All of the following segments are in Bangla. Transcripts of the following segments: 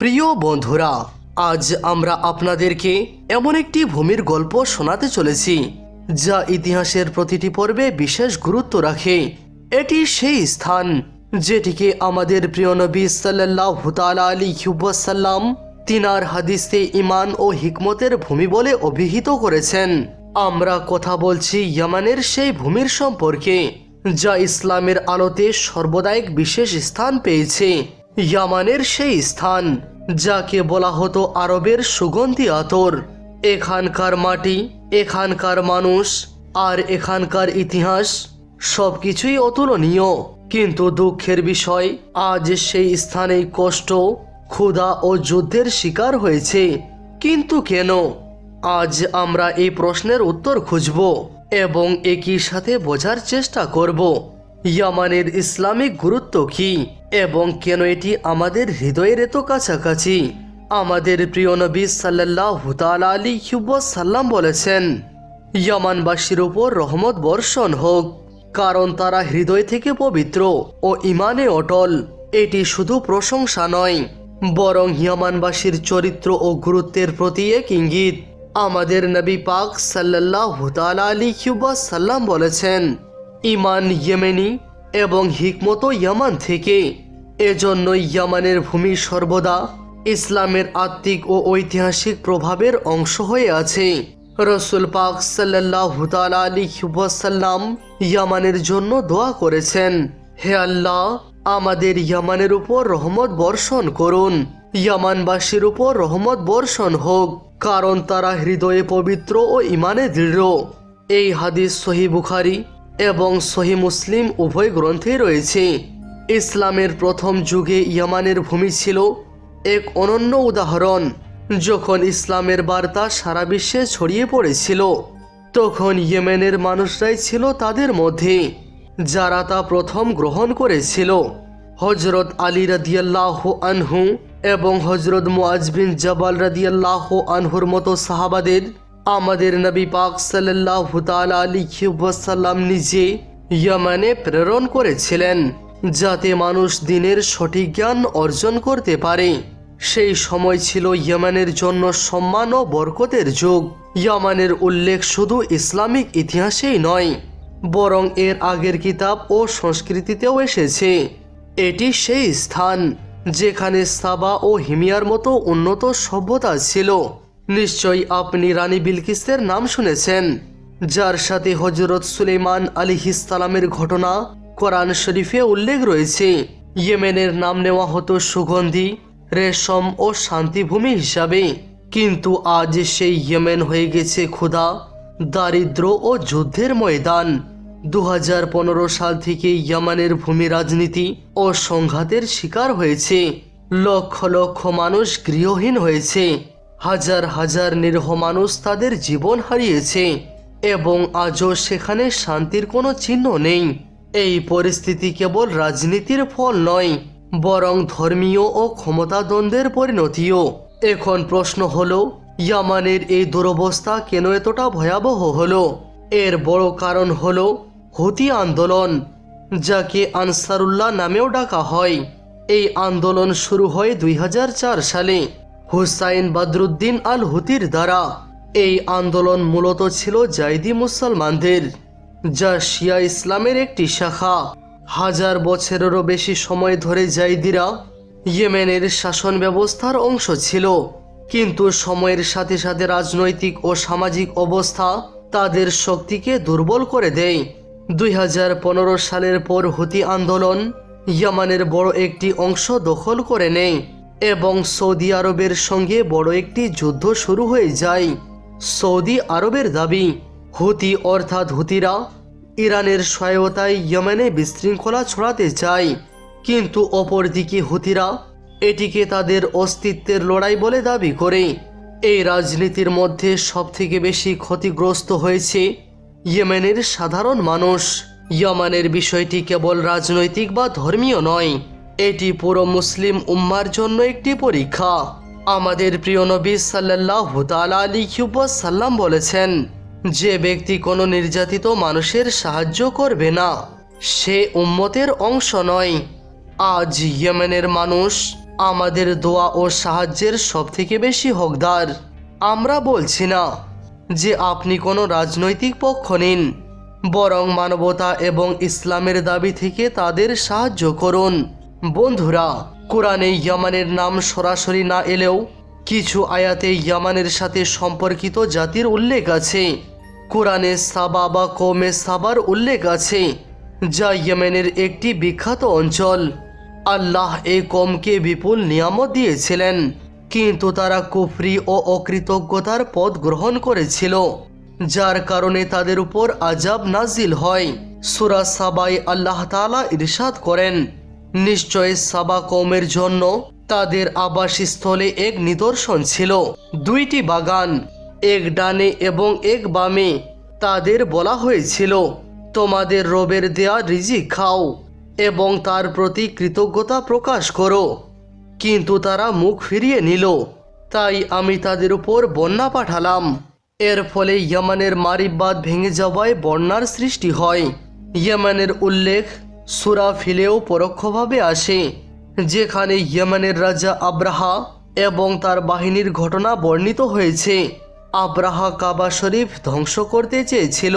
প্রিয় বন্ধুরা, আজ আমরা আপনাদেরকে এমন একটি ভূমির গল্প শোনাতে চলেছি, যা ইতিহাসের প্রতিটি পর্বে বিশেষ গুরুত্ব রাখে। এটি সেই স্থান যেটিকে আমাদের প্রিয় নবী সাল্লাহ তালা আলী সাল্লাম তিনার হাদিসে ইমান ও হিকমতের ভূমি বলে অভিহিত করেছেন। আমরা কথা বলছি ইয়ামানের সেই ভূমির সম্পর্কে, যা ইসলামের আলোতে সর্বদা এক বিশেষ স্থান পেয়েছে, ইয়ামানের সেই স্থান। যাকে বলা হতো আরবের সুগন্ধি আতর। এখানকার মাটি, এখানকার মানুষ আর এখানকার ইতিহাস সব কিছুই অতুলনীয়। কিন্তু দুঃখের বিষয়, আজ সেই স্থানে কষ্ট, ক্ষুধা ও যুদ্ধের শিকার হয়েছে। কিন্তু কেন? আজ আমরা এই প্রশ্নের উত্তর খুঁজব এবং একই সাথে বোঝার চেষ্টা করব। ইয়ামানের ইসলামিক গুরুত্ব কি? এবং কেন এটি আমাদের হৃদয়ের এত কাছাকাছি? আমাদের প্রিয় নবী সাল্লাহ আলী সাল্লাম বলেছেন, ইয়ামানবাসীর উপর রহমত বর্ষণ হোক, কারণ তারা হৃদয় থেকে পবিত্র ও ইমানে অটল। এটি শুধু প্রশংসা নয়, বরং ইয়ামানবাসীর চরিত্র ও গুরুত্বের প্রতি এক ইঙ্গিত। আমাদের নবী পাক সাল্লাহ আলী সাল্লাম বলেছেন ইমান ইয়েমেনি এবং হিকমত ইয়ামান থেকে। এজন্য ইয়ামানের ভূমি সর্বদা ইসলামের আত্মিক ও ঐতিহাসিক প্রভাবের অংশ হয়ে আছে। রসুল পাক সাল্লাহ আলী সাল্লাম ইয়ামানের জন্য দোয়া করেছেন, হে আল্লাহ, আমাদের ইয়ামানের উপর রহমত বর্ষণ করুন। ইয়ামানবাসীর উপর রহমত বর্ষণ হোক, কারণ তারা হৃদয়ে পবিত্র ও ইমানে দৃঢ়। এই হাদিস সহি বুখারি এবং সহি মুসলিম উভয় গ্রন্থেই রয়েছে। ইসলামের প্রথম যুগে ইয়ামানের ভূমি ছিল এক অনন্য উদাহরণ। যখন ইসলামের বার্তা সারা বিশ্বে ছড়িয়ে পড়েছিল, তখন ইয়েমেনের মানুষরাই ছিল তাদের মধ্যে, যারা তা প্রথম গ্রহণ করেছিল। হজরত আলী রাদিয়াল্লাহ আনহু এবং হজরত মুআজবিন জবাল রাদিয়াল্লাহ আনহুর মতো সাহাবাদের আমাদের নবী পাক সাল্লাহ আলী সাল্লাম নিজে ইয়ামানে প্রেরণ করেছিলেন, যাতে মানুষ দিনের সঠিক জ্ঞান অর্জন করতে পারে। সেই সময় ছিল ইয়ামানের জন্য সম্মান ও বরকতের যুগ। ইয়ামানের উল্লেখ শুধু ইসলামিক ইতিহাসেই নয়, বরং এর আগের কিতাব ও সংস্কৃতিতেও এসেছে। এটি সেই স্থান, যেখানে সাবা ও হিমিয়ার মতো উন্নত সভ্যতা ছিল। নিশ্চয়ই আপনি রানী বিলকিসের নাম শুনেছেন, যার সাথে হজরত সুলেমান আলী আলিহিসালামের ঘটনা কোরআন শরীফে উল্লেখ রয়েছে। ইয়েমেনের নাম নেওয়া হতো সুগন্ধি, রেশম ও শান্তিভূমি হিসাবে। কিন্তু আজ সেই ইয়েমেন হয়ে গেছে ক্ষুধা, দারিদ্র ও যুদ্ধের ময়দান। দু হাজার পনেরো সাল থেকে ইয়ামানের ভূমি রাজনীতি ও সংঘাতের শিকার হয়েছে। লক্ষ লক্ষ মানুষ গৃহহীন হয়েছে। হাজার হাজার নিরহ মানুষ তাদের জীবন হারিয়েছে এবং আজও সেখানে শান্তির কোনো চিহ্ন নেই। এই পরিস্থিতি কেবল রাজনীতির ফল নয়, বরং ধর্মীয় ও ক্ষমতাদ্বন্দ্বের পরিণতিও। এখন প্রশ্ন হলো, ইয়ামানের এই দুরবস্থা কেন এতটা ভয়াবহ হলো? এর বড় কারণ হলো হুতি আন্দোলন, যাকে আনসারুল্লাহ নামেও ডাকা হয়। এই আন্দোলন শুরু হয় দুই হাজার চার সালে। হুসাইন বদরুদ্দিন আল হুতির দ্বারা। এই আন্দোলন মূলত ছিল জাইদি মুসলমানদের, যা শিয়া ইসলামের একটি শাখা। হাজার বছরেরও বেশি সময় ধরে জাইদিরা ইয়েমেনের শাসন ব্যবস্থার অংশ ছিল। কিন্তু সময়ের সাথে সাথে রাজনৈতিক ও সামাজিক অবস্থা তাদের শক্তিকে দুর্বল করে দেয়। দুই হাজার পনেরো সালের পর হুতি আন্দোলন ইয়ামানের বড় একটি অংশ দখল করে নেয়। এবং সৌদি আরবের সঙ্গে বড় একটি যুদ্ধ শুরু হয়ে যায়। সৌদি আরবের দাবি, হুতি অর্থাৎ হুতিরা ইরানের সহায়তায় ইয়েমেনে বিশৃঙ্খলা ছড়াতে চায়। কিন্তু অপরদিকে হুতিরা এটিকে তাদের অস্তিত্বের লড়াই বলে দাবি করে। এই রাজনীতির মধ্যে সবথেকে বেশি ক্ষতিগ্রস্ত হয়েছে ইয়েমেনের সাধারণ মানুষ। ইয়ামানের বিষয়টি কেবল রাজনৈতিক বা ধর্মীয় নয় এটি পুরো মুসলিম উম্মার জন্য একটি পরীক্ষা। আমাদের প্রিয় নবী সাল্লাহ সাল্লাম বলেছেন, যে ব্যক্তি কোনো নির্যাতিত মানুষের সাহায্য করবে না, সে উম্মতের অংশ নয়। আজ ইয়েমেনের মানুষ আমাদের দোয়া ও সাহায্যের সবথেকে বেশি হকদার। আমরা বলছি না যে আপনি কোনো রাজনৈতিক পক্ষ নিন, বরং মানবতা এবং ইসলামের দাবি থেকে তাদের সাহায্য করুন। বন্ধুরা, কোরআনে ইয়ামানের নাম সরাসরি না এলেও কিছু আয়াতে ইয়ামানের সাথে সম্পর্কিত জাতির উল্লেখ আছে। কোরআনে সাবা বা কৌমে সাবার উল্লেখ আছে, যা ইয়েমেনের একটি বিখ্যাত অঞ্চল। আল্লাহ এই কমকে বিপুল নিয়ামত দিয়েছিলেন, কিন্তু তারা কুফরি ও অকৃতজ্ঞতার পথ গ্রহণ করেছিল, যার কারণে তাদের উপর আজাব নাজিল হয়। সুরা সাবাই আল্লাহ তাআলা ইরশাদ করেন নিশ্চয় সাবা কৌমের জন্য তাদের আবাসস্থলে এক নিদর্শন ছিল। দুইটি বাগান, এক ডানে এবং এক বামে তাদের বলা হয়েছিল, তোমাদের রবের দেয়া রিজিক খাও এবং তার প্রতি কৃতজ্ঞতা প্রকাশ করো। কিন্তু তারা মুখ ফিরিয়ে নিল, তাই আমি তাদের উপর বন্যা পাঠালাম। এর ফলে ইয়েমানের মারিবাদ ভেঙে যাওয়ায় বন্যার সৃষ্টি হয়। ইয়েমানের উল্লেখ সুরা ফিলেও পরোক্ষভাবে আসে, যেখানে ইয়েমানের রাজা আব্রাহা এবং তার বাহিনীর ঘটনা বর্ণিত হয়েছে। আব্রাহা কাবা শরীফ ধ্বংস করতে চেয়েছিল,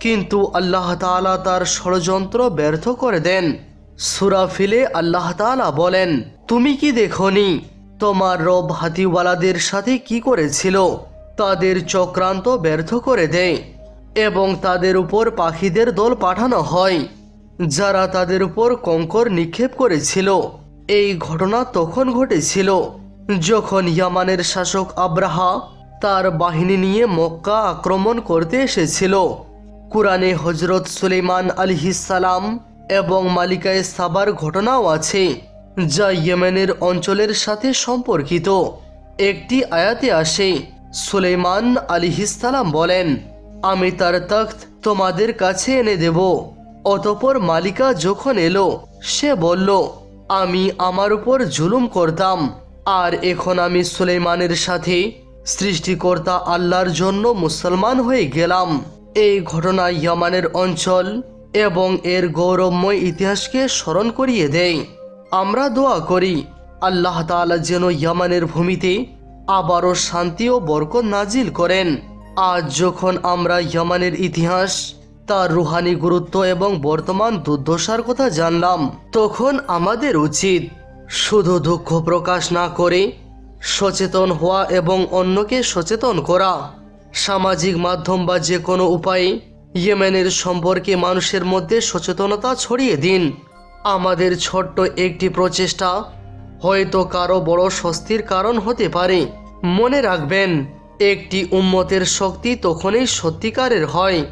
কিন্তু আল্লাহ তাআলা তার ষড়যন্ত্র ব্যর্থ করে দেন। সুরাফিলে আল্লাহ তাআলা বলেন, তুমি কি দেখনি? তোমার রব হাতিওয়ালাদের সাথে কি করেছিল? তাদের চক্রান্ত ব্যর্থ করে দেয় এবং তাদের উপর পাখিদের দল পাঠানো হয়। যারা তাদের উপর কঙ্কর নিক্ষেপ করেছিল, এই ঘটনা তখন ঘটেছিল। যখন ইয়ামানের শাসক আব্রাহা তার বাহিনী নিয়ে মক্কা আক্রমণ করতে এসেছিল, কুরআনে হজরত সুলেমান আলহিসাল্লাম এবং মালিকায় সাবার ঘটনাও আছে, যা ইয়েমেনের অঞ্চলের সাথে সম্পর্কিত। একটি আয়াতে আসে সুলেমান আলিহিসাল্লাম বলেন, আমি তার তখ্ত তোমাদের কাছে এনে দেব। অতপর মালিকা যখন এলো, সে বলল, আমি আমার উপর জুলুম করতাম, আর এখন আমি সুলেমানের সাথে সৃষ্টিকর্তা আল্লাহর জন্য মুসলমান হয়ে গেলাম। এই ঘটনা ইয়ামানের অঞ্চল এবং এর গৌরবময় ইতিহাসকে স্মরণ করিয়ে দেয়। আমরা দোয়া করি, আল্লাহ তাআলা যেন ইয়ামানের ভূমিতে আবারও শান্তি ও বরকত নাজিল করেন। আজ যখন আমরা ইয়ামানের ইতিহাস তার রুহানি গুরুত্ব এবং বর্তমান দুর্দশার কথা জানলাম। তখন আমাদের উচিত শুধু দুঃখ প্রকাশ না করে সচেতন হওয়া এবং অন্যকে সচেতন করা। সামাজিক মাধ্যম বা যে কোনো উপায়ে ইয়েমেনের সম্পর্কে মানুষের মধ্যে সচেতনতা ছড়িয়ে দিন। আমাদের ছোট্ট একটি প্রচেষ্টা হয়তো কারও বড় স্বস্তির কারণ হতে পারে। মনে রাখবেন, একটি উম্মতের শক্তি তখনই সত্যিকারের হয়।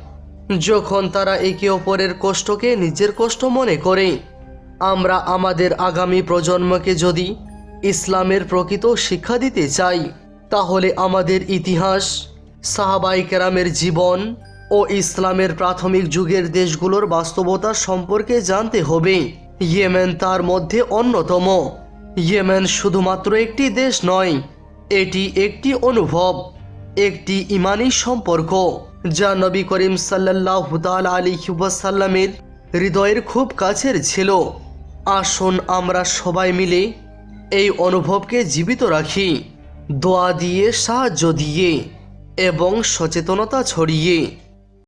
যখন তারা একে অপরের কষ্টকে নিজের কষ্ট মনে করে, আমরা আমাদের আগামী প্রজন্মকে যদি ইসলামের প্রকৃত শিক্ষা দিতে চাই, তাহলে আমাদের ইতিহাস, সাহাবাই কেরামের জীবন ও ইসলামের প্রাথমিক যুগের দেশগুলোর বাস্তবতা সম্পর্কে জানতে হবে। ইয়েমেন তার মধ্যে অন্যতম। ইয়েমেন শুধুমাত্র একটি দেশ নয়, এটি একটি অনুভব। একটি ইমানি সম্পর্ক, যা নবী করিম সাল্লাহ আলী হুবাসাল্লামের হৃদয়ের খুব কাছের ছিল। আসুন আমরা সবাই মিলে এই অনুভবকে জীবিত রাখি, দোয়া দিয়ে সাহায্য দিয়ে এবং সচেতনতা ছড়িয়ে।